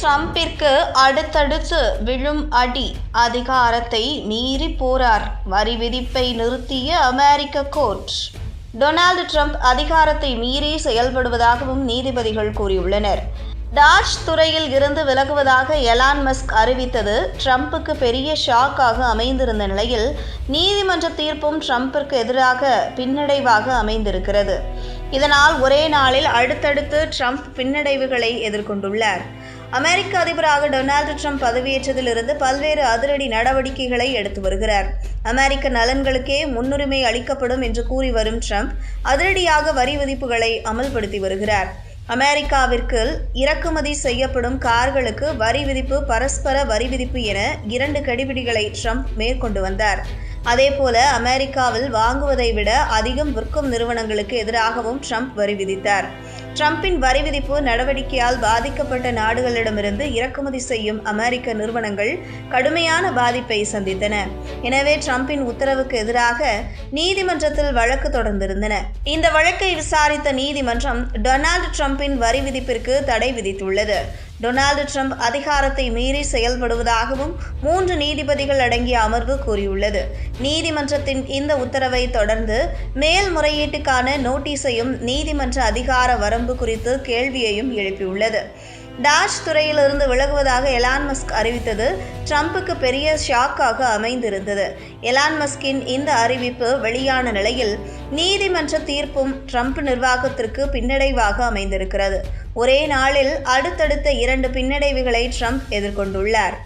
ட்ரம்பிற்கு அடுத்தடுத்து விழும் அடி அதிகாரத்தை மீறி போறார் வரி விதிப்பை நிறுத்திய அமெரிக்க கோர்ட். டொனால்டு ட்ரம்ப் அதிகாரத்தை மீறி செயல்படுவதாகவும் நீதிபதிகள் கூறியுள்ளனர். டாஜ் துறையில் இருந்து விலகுவதாக எலான் மஸ்க் அறிவித்தது ட்ரம்புக்கு பெரிய ஷாக்காக அமைந்திருந்த நிலையில் நீதிமன்ற தீர்ப்பும் ட்ரம்பிற்கு எதிராக பின்னடைவாக அமைந்திருக்கிறது. இதனால் ஒரே நாளில் அடுத்தடுத்து ட்ரம்ப் பின்னடைவுகளை எதிர்கொண்டுள்ளார். அமெரிக்க அதிபராக டொனால்டு ட்ரம்ப் பதவியேற்றதிலிருந்து பல்வேறு அதிரடி நடவடிக்கைகளை எடுத்து வருகிறார். அமெரிக்க நலன்களுக்கே முன்னுரிமை அளிக்கப்படும் என்று கூறி வரும் ட்ரம்ப் அதிரடியாக வரி விதிப்புகளை அமல்படுத்தி வருகிறார். அமெரிக்காவிற்கு இறக்குமதி செய்யப்படும் கார்களுக்கு வரி விதிப்பு பரஸ்பர வரி விதிப்பு என இரண்டு கடிபிடிகளை ட்ரம்ப் மேற்கொண்டு வந்தார். அதேபோல அமெரிக்காவில் வாங்குவதை விட அதிகம் விற்கும் நிறுவனங்களுக்கு எதிராகவும் ட்ரம்ப் வரி விதித்தார். ட்ரம்பின் வரி விதிப்பு நடவடிக்கையால் பாதிக்கப்பட்ட நாடுகளிடமிருந்து இறக்குமதி செய்யும் அமெரிக்க நிறுவனங்கள் கடுமையான பாதிப்பை சந்தித்தன. எனவே ட்ரம்பின் உத்தரவுக்கு எதிராக நீதிமன்றத்தில் வழக்கு தொடர்ந்திருந்தன. இந்த வழக்கை விசாரித்த நீதிமன்றம் டொனால்டு ட்ரம்பின் வரி விதிப்பிற்கு தடை விதித்துள்ளது. டொனால்டு ட்ரம்ப் அதிகாரத்தை மீறி செயல்படுவதாகவும் மூன்று நீதிபதிகள் அடங்கிய அமர்வு கூறியுள்ளது. நீதிமன்றத்தின் இந்த உத்தரவை தொடர்ந்து மேல்முறையீட்டுக்கான நோட்டீஸையும் நீதிமன்ற அதிகார வரவு வரம்பு குறித்து கேள்வியையும் எழுப்பியுள்ளது. டாஷ் துறையிலிருந்து விலகுவதாக எலான் மஸ்க் அறிவித்தது ட்ரம்புக்கு பெரிய ஷாக்காக அமைந்திருந்தது. எலான் மஸ்கின் இந்த அறிவிப்பு வெளியான நிலையில் நீதிமன்ற தீர்ப்பும் ட்ரம்ப் நிர்வாகத்திற்கு பின்னடைவாக அமைந்திருக்கிறது. ஒரே நாளில் அடுத்தடுத்த இரண்டு பின்னடைவுகளை ட்ரம்ப் எதிர்கொண்டுள்ளார்.